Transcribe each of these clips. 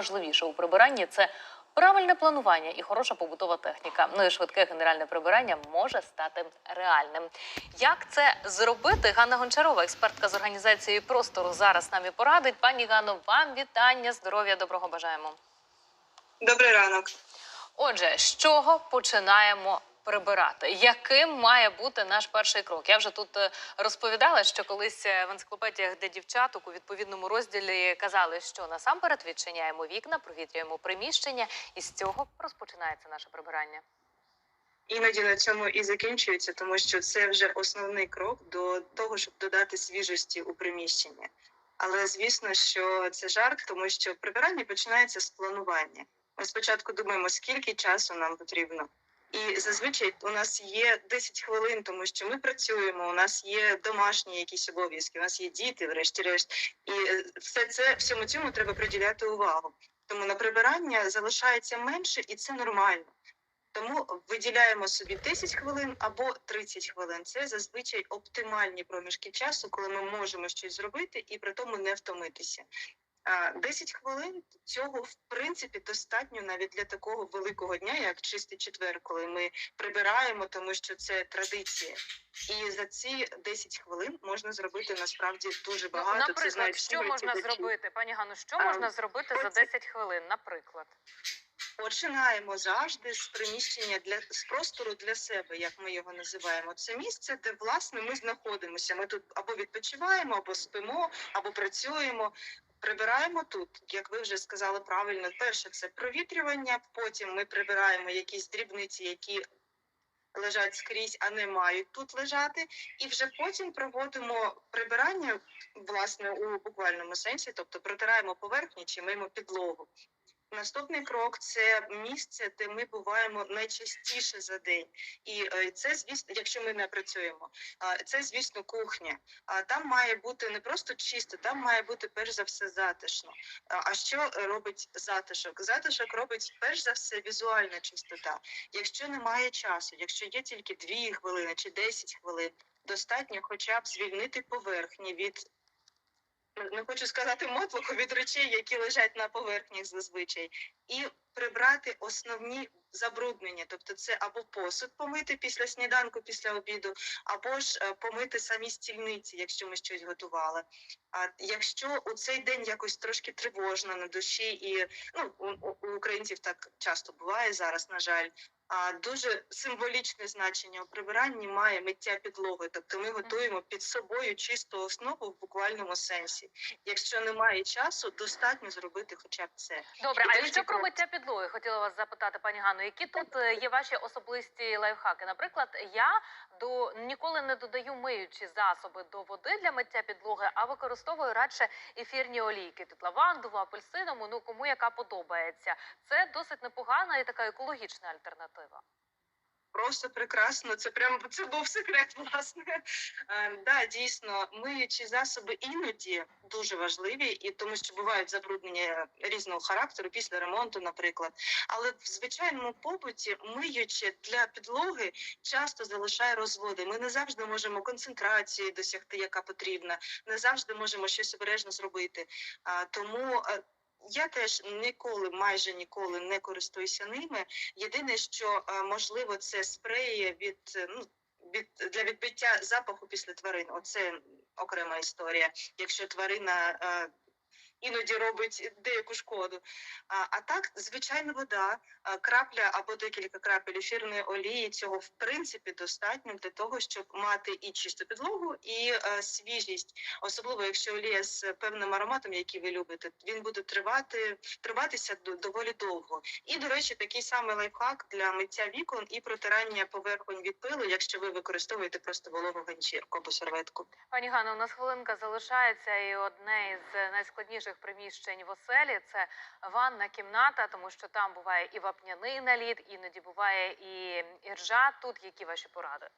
Важливіше у прибиранні це правильне планування і хороша побутова техніка. Ну і швидке генеральне прибирання може стати реальним. Як це зробити? Ганна Гончарова, експертка з організації простору, зараз нам і порадить. Пані Ганно, вам вітання, здоров'я, доброго бажаємо. Добрий ранок. Отже, з чого починаємо прибирати? Яким має бути наш перший крок? Я вже тут е, розповідала, що колись е, в енциклопедіях для дівчаток у відповідному розділі казали, що насамперед відчиняємо вікна, провітрюємо приміщення, і з цього розпочинається наше прибирання. Іноді на цьому і закінчується, тому що це вже основний крок до того, щоб додати свіжості у приміщення. Але звісно, що це жарт, тому що прибирання починається з планування. Ми спочатку думаємо, скільки часу нам потрібно. І зазвичай у нас є 10 хвилин, тому що ми працюємо, у нас є домашні якісь обов'язки, у нас є діти, врешті-решт. І е, все це всьому цьому треба приділяти увагу. Тому на прибирання залишається менше, і це нормально. Тому виділяємо собі 10 хвилин або 30 хвилин. Це зазвичай оптимальні проміжки часу, коли ми можемо щось зробити і при тому не втомитися. А, 10 хвилин цього в принципі достатньо навіть для такого великого дня, як чистий четвер, коли ми прибираємо, тому що це традиція. І за ці 10 хвилин можна зробити насправді дуже багато. Це Ну, наприклад, знають всі що можна глядачі. зробити, пані Ганно, що А, можна зробити за це- 10 хвилин, наприклад? Починаємо завжди з приміщення для з простору для себе, як ми його називаємо. Це місце, де власне ми знаходимося. Ми тут або відпочиваємо, або спимо, або працюємо. Прибираємо тут, як ви вже сказали правильно. Перше це провітрювання. Потім ми прибираємо якісь дрібниці, які лежать скрізь, а не мають тут лежати. І вже потім проводимо прибирання власне у буквальному сенсі, тобто протираємо поверхні чи мимо підлогу. Наступний крок це місце, де ми буваємо найчастіше за день, і е, це звісно, якщо ми не працюємо. Це звісно кухня. А там має бути не просто чисто, там має бути перш за все затишно. А що робить затишок? Затишок робить перш за все візуальна чистота. Якщо немає часу, якщо є тільки 2 хвилини чи 10 хвилин, достатньо хоча б звільнити поверхні від не хочу сказати мотлоху від речей, які лежать на поверхні зазвичай, і прибрати основні забруднення, тобто це або посуд помити після сніданку, після обіду, або ж е, помити самі стільниці, якщо ми щось готували. А якщо у цей день якось трошки тривожно на душі, і ну у, у- у українців так часто буває зараз, на жаль. А дуже символічне значення у прибиранні має миття підлоги, тобто ми готуємо під собою чисту основу в буквальному сенсі. Якщо немає часу, достатньо зробити хоча б це. Добре, І а якщо про миття підлоги, хотіла вас запитати, пані Ганно, які тут е, є ваші особисті лайфхаки? Наприклад, я до ніколи не додаю миючі засоби до води для миття підлоги, а використовую радше ефірні олійки, тут лавандову, апельсинову, ну кому яка подобається. Це досить непогана і така екологічна альтернатива. Просто прекрасно. Це прям це був секрет, власне. Е, да, дійсно, миючі засоби іноді дуже важливі, і тому що бувають забруднення різного характеру після ремонту, наприклад. Але в звичайному побуті миючи для підлоги часто залишає розводи. Ми не завжди можемо концентрації досягти, яка потрібна, не завжди можемо щось обережно зробити. А, тому. Я теж ніколи, майже ніколи не користуюся ними. Єдине, що е, можливо, це спреї від е, ну. Від для відбиття запаху після тварин. Оце окрема історія. Якщо тварина е, іноді робить деяку шкоду. А, а так, звичайно, вода, крапля або декілька крапель ефірної олії. Цього в принципі достатньо для того, щоб мати і чисту підлогу, і е, свіжість, особливо якщо олія з певним ароматом, який ви любите, він буде тривати триватися до- доволі довго. І, до речі, такий самий лайфхак для миття вікон і протирання поверхонь від пилу, якщо ви використовуєте просто вологу ганчірку або серветку. Пані Ганно, у нас хвилинка залишається, і одне із найскладніших приміщень в оселі це ванна кімната, тому що там буває і вапняний наліт, іноді буває і іржа. Тут які ваші поради?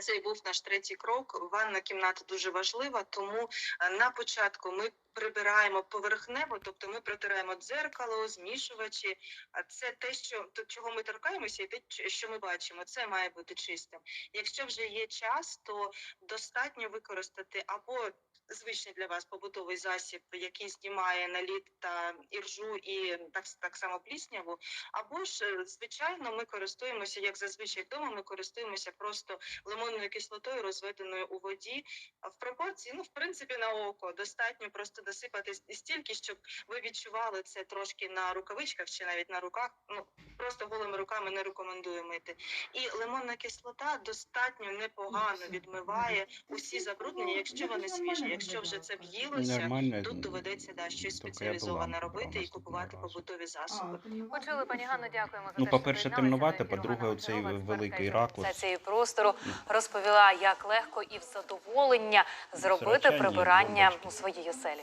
Це і був наш третій крок. Ванна кімната дуже важлива, тому е, на початку ми прибираємо поверхнево, тобто ми протираємо дзеркало, змішувачі. А це те, що то, чого ми торкаємося, і те, що ми бачимо. Це має бути чистим. Якщо вже є час, то достатньо використати або звичний для вас побутовий засіб, який знімає наліт та іржу і так, так само плісняву. Або ж, е, звичайно, ми користуємося, як зазвичай вдома, ми користуємося просто лимонною кислотою, розведеною у воді. В пропорції, ну, в принципі, на око достатньо просто досипати стільки, щоб ви відчували це трошки на рукавичках чи навіть на руках. Ну просто голими руками не рекомендую мити. І лимонна кислота достатньо непогано відмиває усі забруднення, якщо вони свіжі. Якщо вже це в'їлося, Нормально. тут доведеться да щось спеціалізоване робити і купувати побутові засоби. Почули, пані Ганно, дякуємо за Ну, те, по-перше, доєдналися темнувати, по-друге, Ганна оцей великий ракурс. цієї простору розповіла, як легко і в задоволення зробити Срачання, прибирання у своїй оселі.